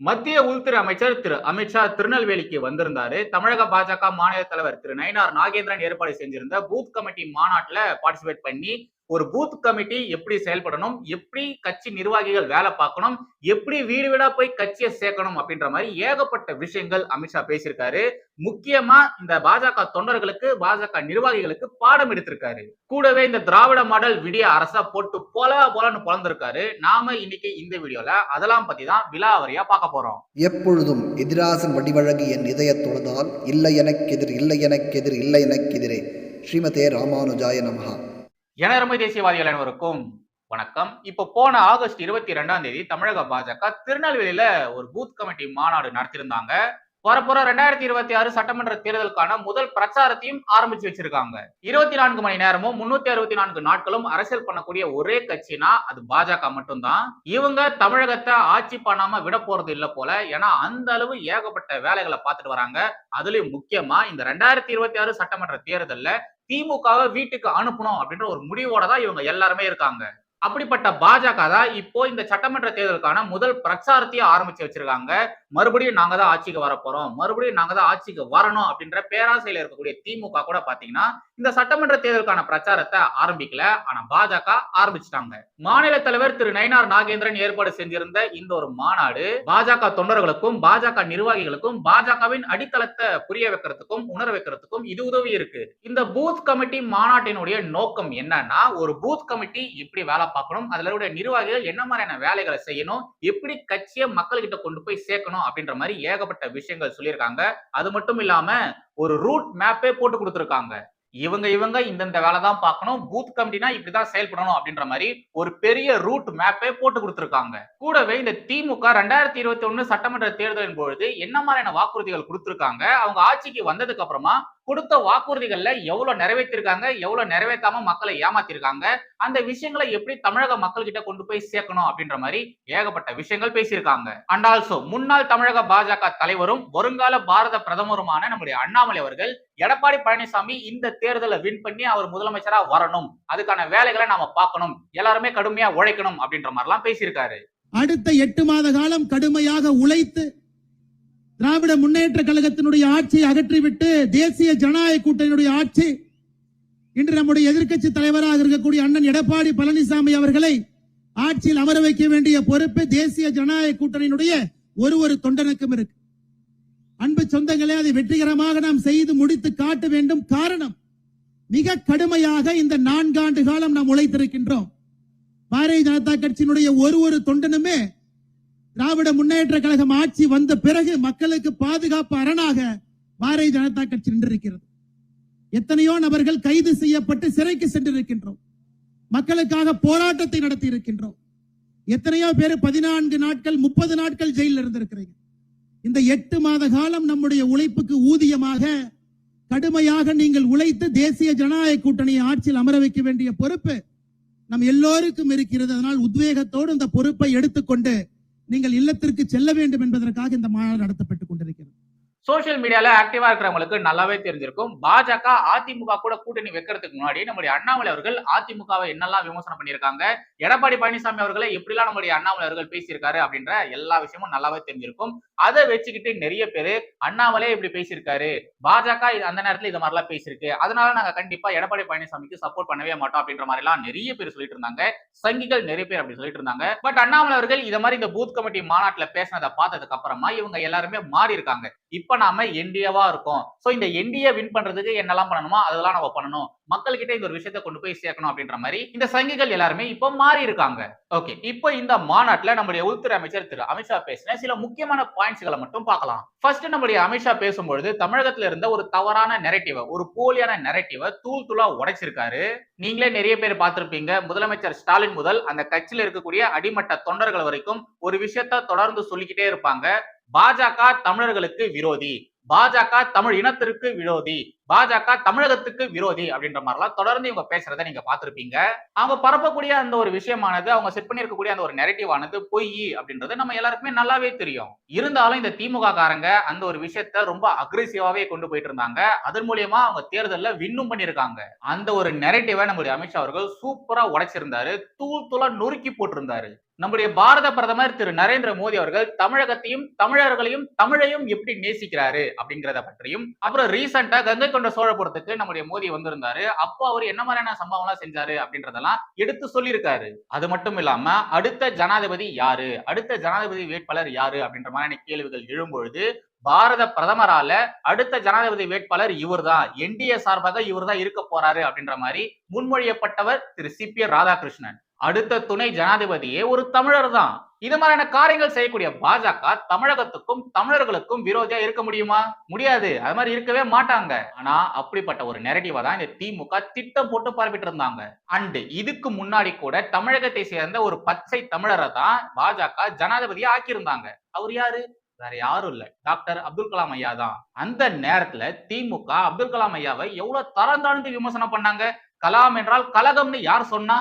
மத்திய உள்துறை அமைச்சர் திரு அமித்ஷா திருநெல்வேலிக்கு வந்திருந்தாரு. தமிழக பாஜக மாநில தலைவர் திரு நயினார் நாகேந்திரன் ஏற்பாடு செஞ்சிருந்த பூத் கமிட்டி மாநாட்டில் பார்ட்டிசிபேட் பண்ணி ஒரு பூத் கமிட்டி எப்படி செயல்படணும் எப்படி கட்சி நிர்வாகிகள் வேலை பார்க்கணும் எப்படி வீடு வீடா போய் கட்சியை சேர்க்கணும் அப்படின்ற மாதிரி ஏகப்பட்ட விஷயங்கள் அமித்ஷா பேசியிருக்காரு. முக்கியமா இந்த பாஜக தொண்டர்களுக்கு பாஜக நிர்வாகிகளுக்கு பாடம் எடுத்திருக்காரு. கூடவே இந்த திராவிட மாடல் விடிய அரசா போட்டு போல போலன்னு பொழந்திருக்காரு நாம இன்னைக்கு இந்த வீடியோல அதெல்லாம் பத்தி தான் விலாவரியா பார்க்க போறோம். எப்பொழுதும் எதிராசன் வடிவழகு என் இதய தொழுதால் இல்லை எனக்கெதிர் இல்லை எனக்கெதிர் இல்லை எனக்கெதிரே ஸ்ரீமதே ராமானுஜாய நமகா எனரமை தேசியவாதிகள் அனைவருக்கும் வணக்கம். இப்போ போன ஆகஸ்ட் இருபத்தி ரெண்டாம் தேதி தமிழக பாஜக திருநெல்வேலியில ஒரு பூத் கமிட்டி மாநாடு நடத்தியிருந்தாங்க. வரப்போற ரெண்டாயிரத்தி இருபத்தி ஆறு சட்டமன்ற தேர்தலுக்கான முதல் பிரச்சாரத்தையும் ஆரம்பிச்சு வச்சிருக்காங்க. இருபத்தி நான்கு மணி நேரமும் முன்னூத்தி அறுபத்தி நான்கு நாட்களும் அரசியல் பண்ணக்கூடிய ஒரே கட்சினா அது பாஜக மட்டும்தான். இவங்க தமிழகத்தை ஆட்சி பண்ணாம விட போறது இல்ல போல. ஏன்னா அந்த அளவு ஏகப்பட்ட வேலைகளை பார்த்துட்டு வராங்க. அதுலயும் முக்கியமா இந்த ரெண்டாயிரத்தி இருபத்தி ஆறு சட்டமன்ற தேர்தல்ல திமுகவை வீட்டுக்கு அனுப்பணும் அப்படின்ற ஒரு முடிவோட தான் இவங்க எல்லாருமே இருக்காங்க. அப்படிப்பட்ட பாஜக தான் இப்போ இந்த சட்டமன்ற தேர்தலுக்கான முதல் பிரச்சாரத்தையே ஆரம்பிச்சு வச்சிருக்காங்க. மறுபடியும் நாங்க தான் ஆட்சிக்கு வரப்போறோம் மறுபடியும் நாங்க தான் ஆட்சிக்கு வரணும் அப்படின்ற பேராசையில இருக்கக்கூடிய திமுக கூட பாத்தீங்கன்னா இந்த சட்டமன்ற தேர்தலுக்கான பிரச்சாரத்தை ஆரம்பிக்கல. ஆனா பாஜக ஆரம்பிச்சிட்டாங்க. மாநில தலைவர் திரு நயினார் நாகேந்திரன் ஏற்பாடு செஞ்சிருந்த இந்த ஒரு மாநாடு பாஜக தொண்டர்களுக்கும் பாஜக நிர்வாகிகளுக்கும் பாஜகவின் அடித்தளத்தை புரிய வைக்கிறதுக்கும் உணர வைக்கிறதுக்கும் இது உதவி இருக்கு. இந்த பூத் கமிட்டி மாநாட்டினுடைய நோக்கம் என்னன்னா ஒரு பூத் கமிட்டி இப்படி வேலை பார்க்கணும். அதில் கூட நிர்வாகிகள் என்ன மாதிரியான வேலைகளை செய்யணும்? எப்படி கட்சியை மக்கள்கிட்ட கொண்டு போய் சேர்க்கணும்? அப்படின்ற மாதிரி ஏகப்பட்ட விஷயங்கள் சொல்லியிருக்காங்க. அது மட்டும் இல்லாம ஒரு ரூட் மேப்பே போட்டு கொடுத்துருக்காங்க. இவங்க இவங்க இந்தந்த வேலை தான் பார்க்கணும். பூத் கமிட்டினா இப்படிதான் செயல்படணும் அப்படின்ற மாதிரி ஒரு பெரிய ரூட் மேப்பே போட்டு கொடுத்துருக்காங்க. கூடவே இந்த திமுக ரெண்டாயிரத்தி இருபத்தி ஒண்ணு சட்டமன்ற தேர்தலின் பொழுது என்ன மாதிரியான வாக்குறுதிகள் கொடுத்திருக்காங்க? அவங்க ஆட்சிக்கு வந்ததுக்கு அப்புறமா கொடுத்த வாக்குறுதிகள்ல எவ்வளவு நிறைவேற்றிருக்காங்க எவ்வளவு நிறைவேற்றாம மக்களை ஏமாத்திருக்காங்க அந்த விஷயங்களை எப்படி தமிழக மக்கள் கிட்ட கொண்டு போய் சேர்க்கணும் அப்படின்ற மாதிரி ஏகப்பட்ட விஷயங்கள் பேசியிருக்காங்க. அண்ட் ஆல்சோ முன்னாள் தமிழக பாஜக தலைவரும் வருங்கால பாரத பிரதமருமான நம்முடைய அண்ணாமலை அவர்கள் எடப்பாடி பழனிசாமி இந்த தேர்தலை வின் பண்ணி அவர் முதலமைச்சரா வரணும். அதுக்கான வேலைகளை நாம பார்க்கணும். எல்லாருமே கடுமையா உழைக்கணும் அப்படின்ற மாதிரிலாம் பேசியிருக்காரு. அடுத்த எட்டு மாத காலம் கடுமையாக உழைத்து திராவிட முன்னேற்ற கழகத்தினுடைய ஆட்சியை அகற்றிவிட்டு தேசிய ஜனநாயக கூட்டணியுடைய ஆட்சி இன்று நம்முடைய எதிர்க்கட்சி தலைவராக இருக்கக்கூடிய அண்ணன் எடப்பாடி பழனிசாமி அவர்களை ஆட்சியில் அமர வைக்க வேண்டிய பொறுப்பு தேசிய ஜனநாயக கூட்டணியினுடைய ஒரு ஒரு தொண்டனுக்கும் இருக்கு. அன்பு சொந்தங்களே அதை வெற்றிகரமாக நாம் செய்து முடித்து காட்ட வேண்டும். காரணம் மிக கடுமையாக இந்த நான்காண்டு காலம் நாம் உழைத்திருக்கின்றோம். பாரதிய ஜனதா கட்சியினுடைய ஒரு ஒரு தொண்டனுமே திராவிட முன்னேற்ற கழகம் ஆட்சி வந்த பிறகு மக்களுக்கு பாதுகாப்பு அரணாக பாரதிய ஜனதா கட்சி நின்றிருக்கிறது. எத்தனையோ நபர்கள் கைது செய்யப்பட்டு சிறைக்கு சென்றிருக்கின்றோம். மக்களுக்காக போராட்டத்தை நடத்தி இருக்கின்றோம் எத்தனையோ பேர் பதினான்கு நாட்கள் முப்பது நாட்கள் ஜெயிலில் இருந்திருக்கிறீங்க. இந்த எட்டு மாத காலம் நம்முடைய உழைப்புக்கு ஊதியமாக கடுமையாக நீங்கள் உழைத்து தேசிய ஜனநாயக கூட்டணியை ஆட்சியில் அமர வைக்க வேண்டிய பொறுப்பு நம் எல்லோருக்கும் இருக்கிறது. அதனால் உத்வேகத்தோடு இந்த பொறுப்பை எடுத்துக்கொண்டு நீங்கள் இல்லத்திற்கு செல்ல வேண்டும் என்பதற்காக இந்த மாநாடு நடத்தப்பட்டுக் கொண்டிருக்கிறது. சோசியல் மீடியால ஆக்டிவா இருக்கிறவங்களுக்கு நல்லாவே தெரிஞ்சிருக்கும். பாஜக அதிமுக கூட கூட்டணி வைக்கிறதுக்கு முன்னாடி நம்முடைய அண்ணாமலை அவர்கள் அதிமுகவை என்னெல்லாம் விமர்சனம் பண்ணியிருக்காங்க? எடப்பாடி பழனிசாமி அவர்களை எப்படிலாம் நம்முடைய அண்ணாமலை அவர்கள் பேசியிருக்காரு அப்படின்ற எல்லா விஷயமும் நல்லாவே தெரிஞ்சிருக்கும். அதை வச்சுக்கிட்டு நிறைய பேரு அண்ணாமலே இப்படி பேசியிருக்காரு. பாஜக இது- அந்த நேரத்துல இது மாதிரிலாம் பேசியிருக்கு. அதனால நாங்க கண்டிப்பா எடப்பாடி பழனிசாமிக்கு சப்போர்ட் பண்ணவே மாட்டோம் அப்படின்ற மாதிரி எல்லாம் நிறைய பேர் சொல்லிட்டு இருந்தாங்க. சங்கிகள் நிறைய பேர் அப்படி சொல்லிட்டு இருந்தாங்க. பட் அண்ணாமலை அவர்கள் இத மாதிரி இந்த பூத் கமிட்டி மாநாட்டுல பேசினதை பார்த்ததுக்கு அப்புறமா இவங்க எல்லாருமே மாறி இருக்காங்க இப்ப நாம என்டிஏவா இருக்கோம். சோ இந்த என்டிஏ வின் பண்றதுக்கு என்னெல்லாம் பண்ணணுமோ அதெல்லாம் நம்ம பண்ணணும். மக்கள் கிட்ட இந்த ஒரு விஷயத்த கொண்டு போய் சேர்க்கணும் அப்படின்ற மாதிரி இந்த சங்கிகள் எல்லாருமே இப்போ மாறி இருக்காங்க. ஓகே இப்போ இந்த மாநாட்டுல நம்முடைய உள்துறை அமைச்சர் திரு அமித்ஷா பேசின சில முக்கியமான பாயிண்ட்ஸ்களை மட்டும் பார்க்கலாம். ஃபர்ஸ்ட் நம்முடைய அமித்ஷா பேசும்பொழுது தமிழகத்துல இருந்த ஒரு தவறான நெரட்டிவ ஒரு போலியான நெரட்டிவ தூள் தூளா உடைச்சிருக்காரு. நீங்களே நிறைய பேர் பார்த்திருப்பீங்க. முதலமைச்சர் ஸ்டாலின் முதல் அந்த கட்சியில் இருக்கக்கூடிய அடிமட்ட தொண்டர்கள் வரைக்கும் ஒரு விஷயத்த தொடர்ந்து சொல்லிக்கிட்டே இருப்பாங்க. பாஜக தமிழர்களுக்கு விரோதி. பாஜக தமிழ் இனத்திற்கு விரோதி. பாஜக தமிழகத்துக்கு விரோதி அப்படின்ற மாதிரிலாம் தொடர்ந்து இவங்க பேசுறதை நீங்க பார்த்திருப்பீங்க. அவங்க பரப்பக்கூடிய அந்த ஒரு விஷயமானது அவங்க செட் பண்ணியிருக்கக்கூடிய அந்த ஒரு நெரட்டிவ் ஆனது பொய் அப்படின்றது நம்ம எல்லாருக்குமே நல்லாவே தெரியும். இருந்தாலும் இந்த திமுக காரங்க அந்த ஒரு விஷயத்த ரொம்ப அக்ரெசிவாவே கொண்டு போயிட்டு இருந்தாங்க. அதன் மூலியமா அவங்க தேர்தலில் வின்னும் பண்ணியிருக்காங்க. அந்த ஒரு நெரட்டிவை நம்மளுடைய அமித்ஷா அவர்கள் சூப்பரா உடைச்சிருந்தாரு. தூள் தூளா நொறுக்கி போட்டிருந்தாரு. நம்முடைய பாரத பிரதமர் திரு நரேந்திர மோடி அவர்கள் தமிழகத்தையும் தமிழர்களையும் தமிழையும் எப்படி நேசிக்கிறாரு அப்படிங்கிறத பற்றியும் அப்புறம் ரீசெண்டா கங்கை கொண்ட சோழபுரத்துக்கு நம்முடைய மோடி வந்திருந்தாரு. அப்போ அவர் என்ன மாதிரியான சம்பவம் எல்லாம் செஞ்சாரு அப்படின்றதெல்லாம் எடுத்து சொல்லியிருக்காரு. அது மட்டும் இல்லாம அடுத்த ஜனாதிபதி யாரு? அடுத்த ஜனாதிபதி வேட்பாளர் யாரு? அப்படின்ற மாதிரியான கேள்விகள் எழும்பொழுது பாரத பிரதமரால அடுத்த ஜனாதிபதி வேட்பாளர் இவர்தான் என்டிஏ சார்பாக இவர்தான் இருக்க போறாரு அப்படின்ற மாதிரி முன்மொழியப்பட்டவர் திரு சி பி ராதாகிருஷ்ணன். அடுத்த துணை ஜனாதிபதியே ஒரு தமிழர் தான். இது மாதிரியான காரியங்கள் செய்யக்கூடிய பாஜக தமிழகத்துக்கும் தமிழர்களுக்கும் விரோதியா இருக்க முடியுமா? முடியாது. அது மாதிரி இருக்கவே மாட்டாங்க. ஆனா அப்படிப்பட்ட ஒரு நெரட்டிவா தான் இந்த திமுக திட்டம் போட்டு பரப்பிட்டு இருந்தாங்க. அண்ட் இதுக்கு முன்னாடி கூட தமிழகத்தை சேர்ந்த ஒரு பச்சை தமிழரை தான் பாஜக ஜனாதிபதியா ஆக்கியிருந்தாங்க. அவர் யாரு? வேற யாரும் இல்ல. டாக்டர் அப்துல் கலாம் ஐயா தான். அந்த நேரத்துல திமுக அப்துல் கலாம் ஐயாவை எவ்வளவு தரம் தாழ்ந்து விமர்சனம் பண்ணாங்க? கலாம் என்றால் கலகம்னு யார் சொன்னா?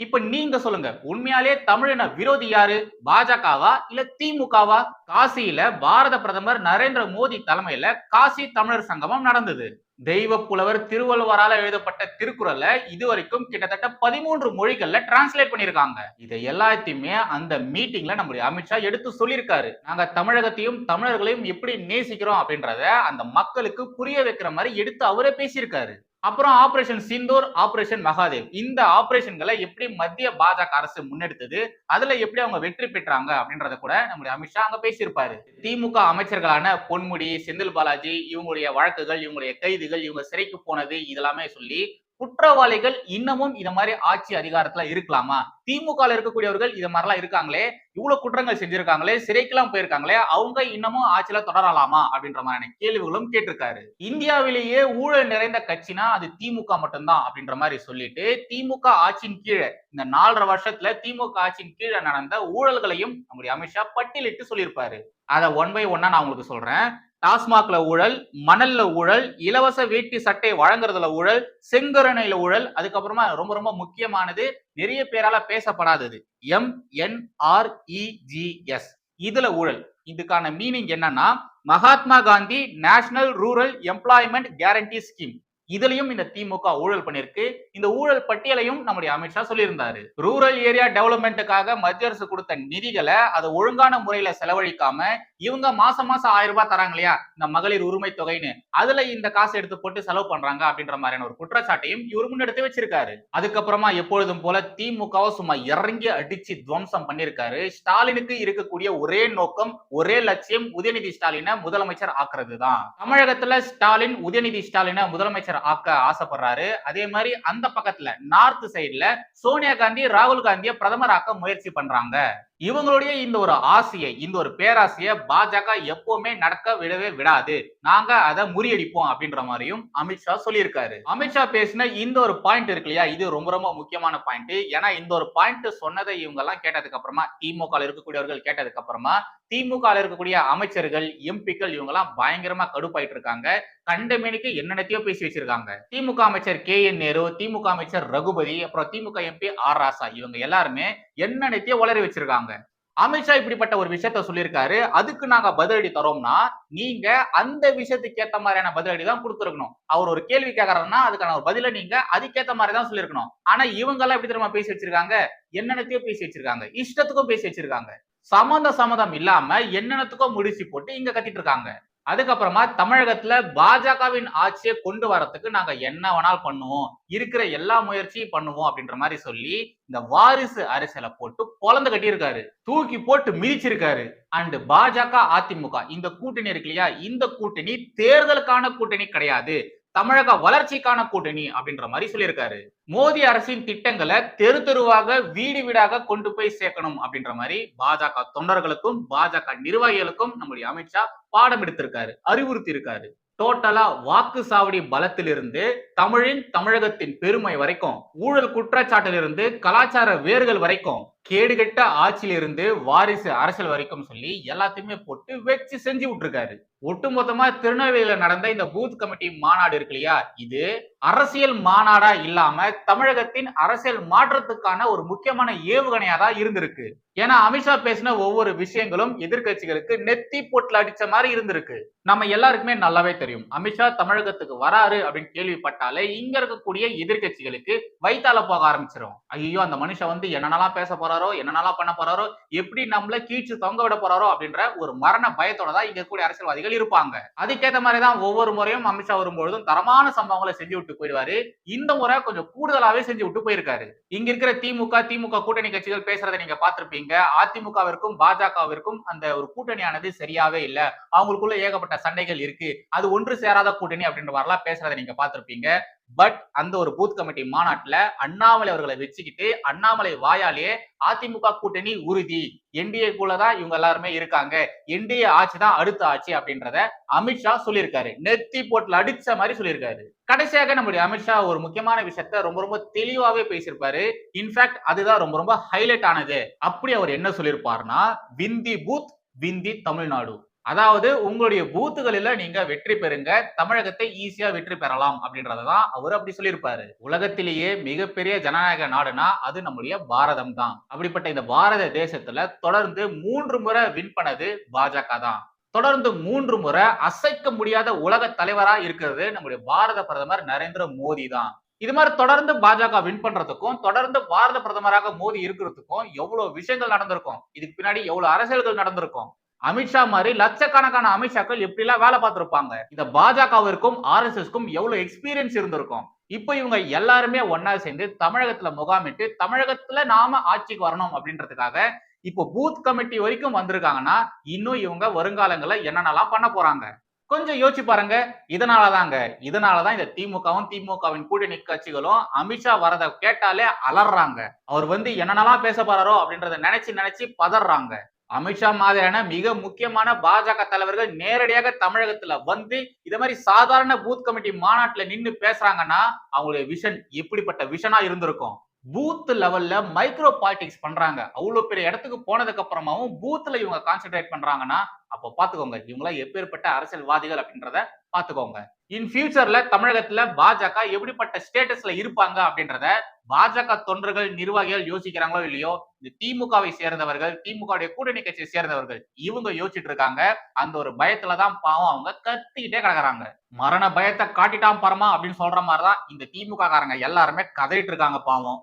இப்ப நீங்க சொல்லுங்க. உண்மையாலே தமிழின விரோதி யாரு? பாஜகவா? இல்ல திமுகவா? காசியில பாரத பிரதமர் நரேந்திர மோடி தலைமையில காசி தமிழர் சங்கமம் நடந்தது. தெய்வ புலவர் திருவள்ளுவரால எழுதப்பட்ட திருக்குறள இதுவரைக்கும் கிட்டத்தட்ட பதிமூன்று மொழிகள்ல டிரான்ஸ்லேட் பண்ணிருக்காங்க இதை எல்லாத்தையுமே அந்த மீட்டிங்ல நம்முடைய அமித்ஷா எடுத்து சொல்லியிருக்காரு. நாங்க தமிழகத்தையும் தமிழர்களையும் எப்படி நேசிக்கிறோம் அப்படின்றத அந்த மக்களுக்கு புரிய வைக்கிற மாதிரி எடுத்து அவரே பேசியிருக்காரு. அப்புறம் ஆபரேஷன் சிந்தூர் ஆபரேஷன் மகாதேவ். இந்த ஆபரேஷன்களை எப்படி மத்திய பாஜக அரசு முன்னெடுத்தது அதுல எப்படி அவங்க வெற்றி பெற்றாங்க அப்படின்றத கூட நம்முடைய அமித்ஷா அங்க பேசியிருப்பாரு. திமுக அமைச்சர்களான பொன்முடி செந்தில் பாலாஜி இவங்களுடைய வழக்குகள் இவங்களுடைய கைதுகள் இவங்க சிறைக்கு போனது இதெல்லாமே சொல்லி குற்றவாளிகள் இன்னமும் இந்த மாதிரி ஆட்சி அதிகாரத்துல இருக்கலாமா? திமுக இருக்கக்கூடியவர்கள் இது மாதிரிலாம் இருக்காங்களே இவ்வளவு குற்றங்கள் செஞ்சிருக்காங்களே சிறைக்கெல்லாம் போயிருக்காங்களே அவங்க இன்னமும் ஆட்சியில தொடரலாமா? அப்படின்ற மாதிரியான கேள்விகளும் கேட்டிருக்காரு. இந்தியாவிலேயே ஊழல் நிறைந்த கட்சினா அது திமுக மட்டும்தான் அப்படின்ற மாதிரி சொல்லிட்டு திமுக ஆட்சியின் கீழே இந்த நாலரை வருஷத்துல திமுக ஆட்சியின் கீழே நடந்த ஊழல்களையும் நம்முடைய அமித்ஷா பட்டியலிட்டு சொல்லியிருப்பாரு. அதை ஒன் பை ஒன்னா நான் உங்களுக்கு சொல்றேன். டாஸ்மாக்ல ஊழல் மணல்ல ஊழல் இலவச வேட்டி சட்டை வழங்குறதுல ஊழல் செங்கரணையில ஊழல் அதுக்கப்புறமா ரொம்ப ரொம்ப முக்கியமானது நிறைய பேரால பேசப்படாதது. எம் என் ஆர் இஜிஎஸ் இதுல ஊழல். இதுக்கான மீனிங் என்னன்னா Mahatma Gandhi national rural employment guarantee scheme இதுலயும் இந்த திமுக ஊழல் பண்ணிருக்கு. இந்த ஊழல் பட்டியலையும் நம்முடைய அமித்ஷா சொல்லியிருந்தாரு. ரூரல் ஏரியா டெவலப்மெண்ட்டுக்காக மத்திய அரசு கொடுத்த நிதிகளை அதை ஒழுங்கான முறையில செலவழிக்காம இவங்க மாசம் மாசம் ஆயிரம் ரூபாய் தராங்க இல்லையா? இந்த மகளிர் உரிமை தொகைன்னு. அதுல இந்த காசு எடுத்து போட்டு செலவு பண்றாங்க அப்படின்ற மாதிரியான ஒரு குற்றச்சாட்டையும் இவர் முன்னெடுத்து வச்சிருக்காரு. அதுக்கப்புறமா எப்பொழுதும் போல திமுகவை சும்மா இறங்கி அடிச்சு துவம்சம் பண்ணிருக்காரு. ஸ்டாலினுக்கு இருக்கக்கூடிய ஒரே நோக்கம் ஒரே லட்சியம் உதயநிதி ஸ்டாலினை முதலமைச்சர் ஆக்குறது தான் தமிழகத்துல ஸ்டாலின் உதயநிதி ஸ்டாலினை முதலமைச்சர் ஆக்க ஆசைப்படுறாரு. அதே மாதிரி அந்த பக்கத்துல நார்த் சைடுல சோனியா காந்தி ராகுல் காந்தியை பிரதமர் ஆக்க முயற்சி பண்றாங்க. இவங்களுடைய இந்த ஒரு ஆசையை இந்த ஒரு பேராசையை பாஜக எப்பவுமே நடக்க விடவே விடாது. நாங்க அதை முறியடிப்போம் அப்படின்ற மாதிரியும் அமித்ஷா சொல்லியிருக்காரு. அமித்ஷா பேசின இந்த ஒரு பாயிண்ட் இருக்கு இல்லையா? இது ரொம்ப ரொம்ப முக்கியமான பாயிண்ட் ஏன்னா இந்த ஒரு பாயிண்ட் சொன்னதை இவங்க எல்லாம் கேட்டதுக்கு அப்புறமா திமுக இருக்கக்கூடியவர்கள் கேட்டதுக்கு அப்புறமா திமுக இருக்கக்கூடிய அமைச்சர்கள் எம்பிக்கள் இவங்கெல்லாம் பயங்கரமாக பயங்கரமா கடுப்பாயிட்டு இருக்காங்க கண்டமேனிக்கு என்னென்னத்தையோ பேசி வச்சிருக்காங்க. திமுக அமைச்சர் கே என் நேரு திமுக அமைச்சர் ரகுபதி அப்புறம் திமுக எம்பி ஆர் ராசா இவங்க எல்லாருமே என்னென்னத்தையோ உளறி வச்சிருக்காங்க. அமித்ஷா இப்படிப்பட்ட ஒரு விஷயத்த சொல்லியிருக்காரு. அதுக்கு நாங்க பதிலடி தரோம்னா நீங்க அந்த விஷயத்துக்கு ஏத்த மாதிரியான பதிலடி தான் கொடுத்துருக்கணும். அவர் ஒரு கேள்வி கேட்கறாருன்னா அதுக்கான ஒரு பதில நீங்க அதுக்கேத்த மாதிரி தான் சொல்லியிருக்கணும். ஆனா இவங்க எல்லாம் எப்படி தெரியுமா பேசி வச்சிருக்காங்க? என்னென்னத்தையோ பேசி வச்சிருக்காங்க. இஷ்டத்துக்கும் பேசி வச்சிருக்காங்க. சம்மந்த சம்மதம் இல்லாம என்னென்னத்துக்கோ முடிச்சு போட்டு இங்க கத்திட்டு இருக்காங்க. அதுக்கப்புறமா தமிழகத்துல பாஜகவின் ஆட்சியை கொண்டு வரத்துக்கு நாங்க என்ன வேணாலும் பண்ணுவோம். இருக்கிற எல்லா முயற்சியும் பண்ணுவோம் அப்படின்ற மாதிரி சொல்லி இந்த வாரிசு அரசியலை போட்டு பொழந்து கட்டியிருக்காரு. தூக்கி போட்டு மிதிச்சிருக்காரு. அண்ட் பாஜக அதிமுக இந்த கூட்டணி இருக்கு இல்லையா? இந்த கூட்டணி தேர்தலுக்கான கூட்டணி கிடையாது. தமிழக வளர்ச்சிக்கான கூட்டணி அப்படின்ற மாதிரி சொல்லியிருக்காரு. மோடி அரசின் திட்டங்களை தெரு தெருவாக வீடு வீடாக கொண்டு போய் சேர்க்கணும் அப்படின்ற மாதிரி பாஜக தொண்டர்களுக்கும் பாஜக நிர்வாகிகளுக்கும் நம்முடைய அமித்ஷா பாடம் எடுத்திருக்காரு அறிவுறுத்தி இருக்காரு டோட்டலா வாக்கு சாவடி பலத்திலிருந்து தமிழின் தமிழகத்தின் பெருமை வரைக்கும் ஊழல் குற்றச்சாட்டிலிருந்து கலாச்சார வேர்கள் வரைக்கும் கேடுகெட்ட ஆட்சியிலிருந்து வாரிசு அரசியல் வரைக்கும் சொல்லி எல்லாத்தையுமே போட்டு வச்சு செஞ்சு விட்டுருக்காரு. ஒட்டுமொத்தமா திருநெல்வேலியில நடந்த இந்த பூத் கமிட்டி மாநாடு இருக்கு இல்லையா? இது அரசியல் மாநாடா இல்லாம தமிழகத்தின் அரசியல் மாற்றத்துக்கான ஒரு முக்கியமான ஏவுகணையா தான் இருந்திருக்கு. ஏன்னா அமித்ஷா பேசின ஒவ்வொரு விஷயங்களும் எதிர்க்கட்சிகளுக்கு நெத்தி பொட்டில் அடிச்ச மாதிரி இருந்திருக்கு. நம்ம எல்லாருக்குமே நல்லாவே தெரியும். அமித்ஷா தமிழகத்துக்கு வராரு அப்படின்னு கேள்விப்பட்டாலே இங்க இருக்கக்கூடிய எதிர்க்கட்சிகளுக்கு வைத்தால போக ஆரம்பிச்சிடும் ஐயோ அந்த மனுஷன் வந்து என்னென்னலாம் பேச போறாரு? போறாரோ என்னென்னலாம் பண்ண போறாரோ எப்படி நம்மள கீழ்ச்சி தொங்க விட போறாரோ அப்படின்ற ஒரு மரண பயத்தோட தான் இங்க இருக்கக்கூடிய அரசியல்வாதிகள் இருப்பாங்க. அதுக்கேற்ற மாதிரி தான் ஒவ்வொரு முறையும் அமித்ஷா வரும்பொழுதும் தரமான சம்பவங்களை செஞ்சு விட்டு போயிடுவாரு. இந்த முறை கொஞ்சம் கூடுதலாவே செஞ்சு விட்டு போயிருக்காரு. இங்க இருக்கிற திமுக திமுக கூட்டணி கட்சிகள் பேசுறதை நீங்க பார்த்திருப்பீங்க. அதிமுகவிற்கும் பாஜகவிற்கும் அந்த ஒரு கூட்டணியானது சரியாவே இல்ல. அவங்களுக்குள்ள ஏகப்பட்ட சண்டைகள் இருக்கு. அது ஒன்று சேராத கூட்டணி அப்படின்ற மாதிரிலாம் பேசுறதை நீங்க பார்த்திருப்பீங்க. பட் அந்த ஒரு பூத் கமிட்டி மாநாட்டுல அண்ணாமலை அவர்களை வச்சுக்கிட்டு அண்ணாமலை வாயாலே அதிமுக கூட்டணி உறுதி. என்டிஏ தான் இவங்க எல்லாருமே இருக்காங்க. என்டிஏ ஆட்சி தான் அடுத்த ஆட்சி அப்படின்றத அமித்ஷா சொல்லியிருக்காரு. நெத்தி போட்டில் அடிச்ச மாதிரி சொல்லியிருக்காரு. கடைசியாக நம்முடைய அமித்ஷா ஒரு முக்கியமான விஷயத்த ரொம்ப ரொம்ப தெளிவாவே பேசியிருப்பாரு. இன்ஃபேக்ட் அதுதான் ரொம்ப ரொம்ப ஹைலைட் ஆனது. அப்படி அவர் என்ன சொல்லியிருப்பாருன்னா விந்தி பூத் விந்தி தமிழ்நாடு. அதாவது உங்களுடைய பூத்துகளில நீங்க வெற்றி பெறுங்க. தமிழகத்தை ஈஸியா வெற்றி பெறலாம் அப்படின்றதான் அவர் அப்படி சொல்லியிருப்பாரு. உலகத்திலேயே மிகப்பெரிய ஜனநாயக நாடுனா அது நம்முடைய பாரதம் தான். அப்படிப்பட்ட இந்த பாரத தேசத்துல தொடர்ந்து மூன்று முறை வின் பண்ணது பாஜக தான். தொடர்ந்து மூன்று முறை அசைக்க முடியாத உலக தலைவரா இருக்கிறது நம்முடைய பாரத பிரதமர் நரேந்திர மோடி தான். இது மாதிரி தொடர்ந்து பாஜக வின் பண்றதுக்கும் தொடர்ந்து பாரத பிரதமராக மோடி இருக்கிறதுக்கும் எவ்வளவு விஷயங்கள் நடந்திருக்கும். இதுக்கு பின்னாடி எவ்வளவு அரசியல்கள் நடந்திருக்கும். அமித்ஷா மாதிரி லட்சக்கணக்கான அமித்ஷாக்கள் எப்படி எல்லாம் வேலை பார்த்திருப்பாங்க. இந்த பாஜகவிற்கும் ஆர் எஸ் எஸ்க்கும் எவ்வளவு எக்ஸ்பீரியன்ஸ் இருந்திருக்கும். இப்போ இவங்க எல்லாருமே ஒன்னா சேர்ந்து தமிழகத்துல முகாமிட்டு தமிழகத்துல நாம ஆட்சிக்கு வரணும் அப்படின்றதுக்காக இப்போ பூத் கமிட்டி வரைக்கும் வந்திருக்காங்கன்னா இன்னும் இவங்க வருங்காலங்களை என்னென்னலாம் பண்ண போறாங்க? கொஞ்சம் யோசிச்சு பாருங்க. இதனாலதாங்க. இதனாலதான் இந்த திமுகவும் திமுகவின் கூட்டணி கட்சிகளும் அமித்ஷா வரத கேட்டாலே அலறாங்க. அவர் வந்து என்னென்னலாம் பேச போறாரோ அப்படின்றத நினைச்சு நினைச்சு பதறாங்க. அமித்ஷா மாதிரியான மிக முக்கியமான பாஜக தலைவர்கள் நேரடியாக தமிழகத்துல வந்து இத மாதிரி சாதாரண பூத் கமிட்டி மாநாட்டுல நின்று பேசுறாங்கன்னா அவங்களுடைய விஷன் எப்படிப்பட்ட விஷனா இருந்திருக்கும்? பூத் லெவல்ல மைக்ரோ பாலிடிக்ஸ் பண்றாங்க. அவ்வளவு பெரிய இடத்துக்கு போனதுக்கு அப்புறமாவும் பூத்ல இவங்க கான்சென்ட்ரேட் பண்றாங்கன்னா அப்போ பாத்துக்கோங்க இவங்களா எப்பேற்பட்ட அரசியல்வாதிகள் அப்படின்றத பாத்துக்கோங்க. இன் ஃபியூச்சர்ல தமிழகத்துல பாஜக எப்படிப்பட்ட ஸ்டேட்டஸ்ல இருப்பாங்க அப்படின்றத பாஜக தொண்டர்கள் நிர்வாகிகள் யோசிக்கிறாங்களோ இல்லையோ இந்த திமுகவை சேர்ந்தவர்கள் திமுகவுடைய கூட்டணி கட்சியை சேர்ந்தவர்கள் இவங்க யோசிச்சுட்டு இருக்காங்க. அந்த ஒரு பயத்துலதான் பாவம் அவங்க கத்திக்கிட்டே கிடக்குறாங்க. மரண பயத்தை காட்டிட்டான் பரமா அப்படின்னு சொல்ற மாதிரிதான் இந்த திமுக காரங்க எல்லாருமே கதறிட்டு இருக்காங்க பாவம்.